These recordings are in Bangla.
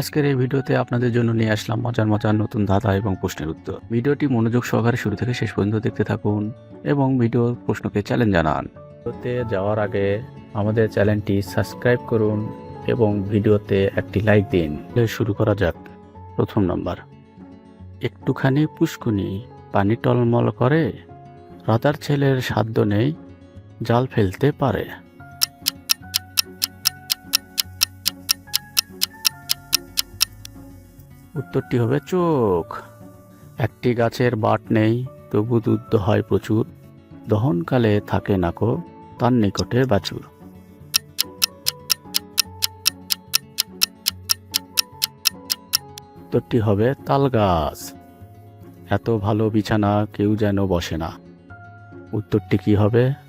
আজকের এই ভিডিওতে আপনাদের জন্য নিয়ে আসলাম মজার মজার নতুন ধাঁধা এবং প্রশ্নের উত্তর। ভিডিওটি মনোযোগ সহকারে শুরু থেকে শেষ পর্যন্ত দেখতে থাকুন এবং ভিডিওর প্রশ্নকে চ্যালেঞ্জ জানান। ভিডিওতে যাওয়ার আগে আমাদের চ্যানেলটি সাবস্ক্রাইব করুন এবং ভিডিওতে একটি লাইক দিন। শুরু করা যাক। প্রথম নম্বর একটুখানি পুষ্কুনি পানি টলমল করে, রাতার ছেলের সাধ্য নেই, জাল ফেলতে পারে। উত্তরটি হবে চোখ। একটি গাছের বাট নেই, তবু দুধ হয় প্রচুর। দহনকালে থাকে নাকো তার নিকটে বাছুর। উত্তরটি হবে তাল গাছ। এত ভালো বিছানা কেউ যেন বসে না। উত্তরটি কি হবে?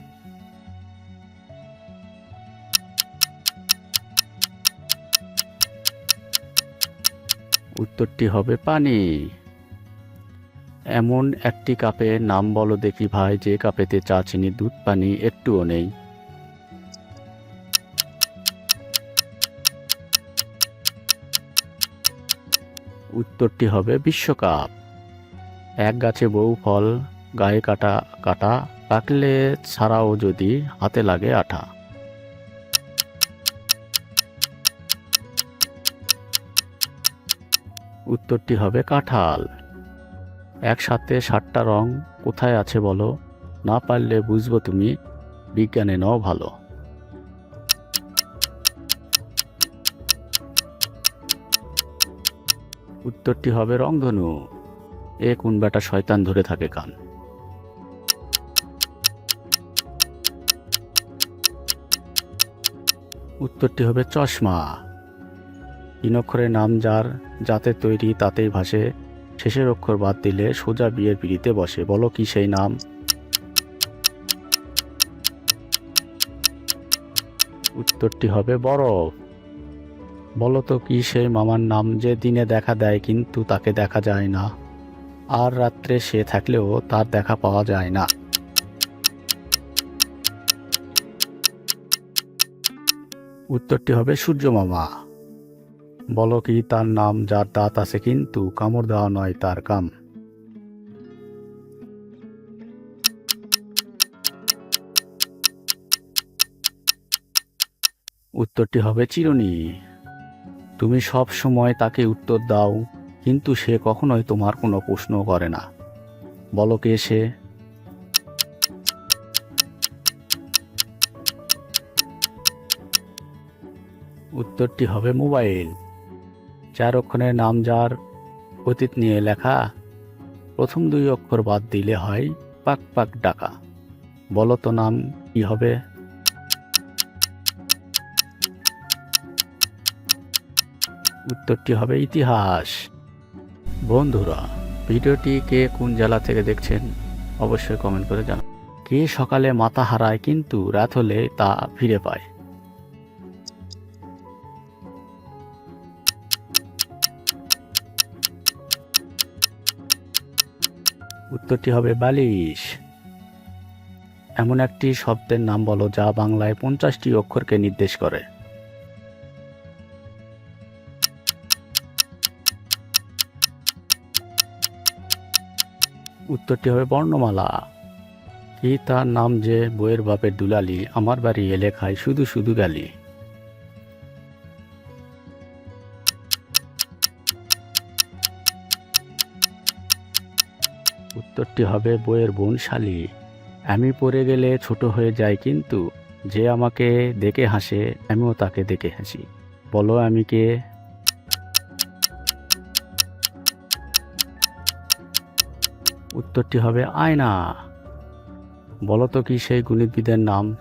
উত্তরটি হবে পানি। এমন একটি কাপে নাম বলো দেখি ভাই, যে কাপেতে চা, চিনি, দুধ, পানি একটুও নেই। উত্তরটি হবে বিশ্বকাপ। এক গাছে বউ ফল, গায়ে কাটা কাটা পাকলে ছাড়াও যদি হাতে লাগে আঠা। উত্তরটি হবে কাঁঠাল। একসাথে সাতটা রং কোথায় আছে বলো? না পারলে বুঝব তুমি। বিজ্ঞানে নও ভালো। উত্তরটি হবে রংধনু। এ কোন বেটা শয়তান ধরে থাকে কান। উত্তরটি হবে চশমা। তিন অক্ষরের নাম যার, যাতে তৈরি তাতেই ভাসে। শেষের অক্ষর বাদ দিলে সোজা বিয়ের পিড়িতে বসে। বলো কি সেই নাম? উত্তরটি হবে বরফ বলো তো কি সেই মামার নাম যে দিনে দেখা দেয় কিন্তু তাকে দেখা যায় না? আর রাত্রে সে থাকলেও তার দেখা পাওয়া যায় না। উত্তরটি হবে সূর্য মামা। বলো কি তার নাম যার দাঁত আছে কিন্তু কামড় দেওয়া নয় তার কাম। উত্তরটি হবে চিরুনি। তুমি সব সময় তাকে উত্তর দাও, কিন্তু সে কখনোই তোমার কোনো প্রশ্ন করে না। বলো কে সে? উত্তরটি হবে মোবাইল। চার অক্ষরের নাম যার অতীত নিয়ে লেখা, প্রথম দুই অক্ষর বাদ দিলে হয় পাক পাক ডাকা। বলো তো নাম কি হবে? উত্তরটি হবে? ইতিহাস। বন্ধুরা, ভিডিওটি কে কোন জেলা থেকে দেখছেন অবশ্যই কমেন্ট করে জানান। কে সকালে মাথা হারায় কিন্তু রাত হলে তা ফিরে পায়। উত্তরটি হবে বালিশ। এমন একটি শব্দের নাম বলো যা বাংলায় পঞ্চাশটি অক্ষরকে নির্দেশ করে। উত্তরটি হবে বর্ণমালা। কি তার নাম যে বইয়ের বাপের দুলালি? আমার বাড়ি এলে খাই শুধু শুধু গালি। উত্তরটি হবে বইয়ের বোন শালি আমি পড়ে গেলে ছোট হয়ে যাই কিন্তু যে আমাকে দেখে হাসে, আমিও তাকে দেখে হাসি। বলো আমি কে? উত্তরটি হবে আয়না। বলো তো কি সেই গণিতবিদের নাম?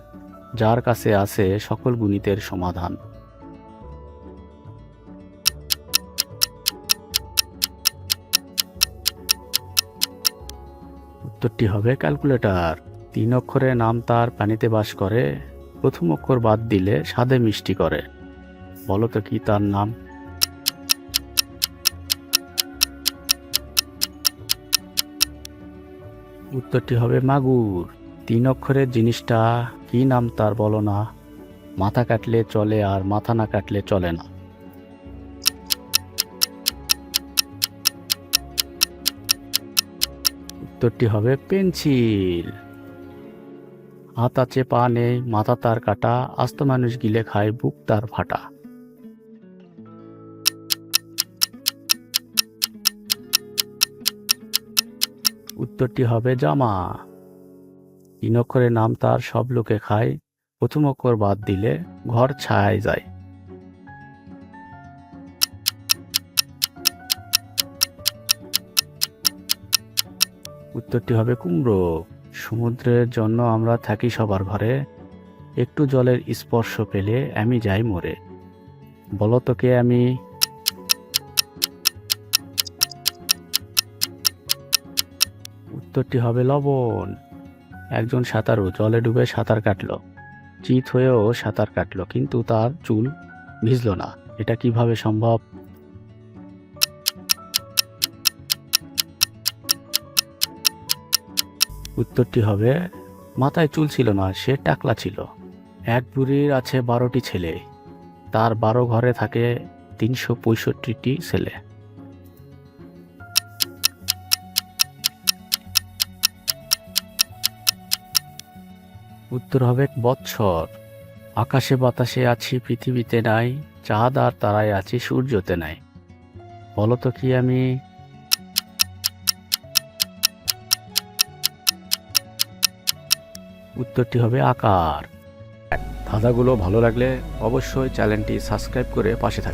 যার কাছে আছে সকল গণিতের সমাধান। উত্তরটি হবে, ক্যালকুলেটর। তিন অক্ষরের নাম তার পানিতে বাস করে। প্রথম অক্ষর বাদ দিলে স্বাদে মিষ্টি করে। বলো তো কি তার নাম? উত্তরটি হবে মাগুর। তিন অক্ষরের জিনিসটা কি নাম তার বলো না। মাথা কাটলে চলে আর মাথা না কাটলে চলে না। উত্তরটি হবে পেন্সিল। হাত আছে পা নেই, মাথা তার কাটা, আস্ত মানুষ গিলে খায়, বুক তার ফাটা। উত্তরটি হবে জামা। তিন অক্ষরের নাম তার সব লোকে খায়, প্রথম অক্ষর বাদ দিলে ঘর ছায় যায়। উত্তরটি হবে কুমড়ো। সমুদ্রের জন্য আমরা থাকি সবার ঘরে। একটু জলের স্পর্শ পেলে আমি যাই মরে বলো তো কে আমি? উত্তরটি হবে লবণ। একজন সাঁতারু জলে ডুবে সাঁতার কাটলো। চিত হয়েও সাঁতার কাটলো, কিন্তু তার চুল ভিজলো না। এটা কীভাবে সম্ভব? উত্তরটি হবে, মাথায় চুল ছিল না, সে টাকলা ছিল। এক বুড়ির আছে বারোটি ছেলে। তার বারো ঘরে থাকে তিনশো পঁয়ষট্টিটি ছেলে। উত্তর হবে, বৎসর। আকাশে বাতাসে আছি, পৃথিবীতে নাই, চাঁদ আর তারায় আছি, সূর্যতে নাই। বলো তো কি আমি উত্তরটি হবে আকার। ধাঁধাগুলো ভালো লাগলে অবশ্যই চ্যানেলটি সাবস্ক্রাইব করে পাশে থাকবেন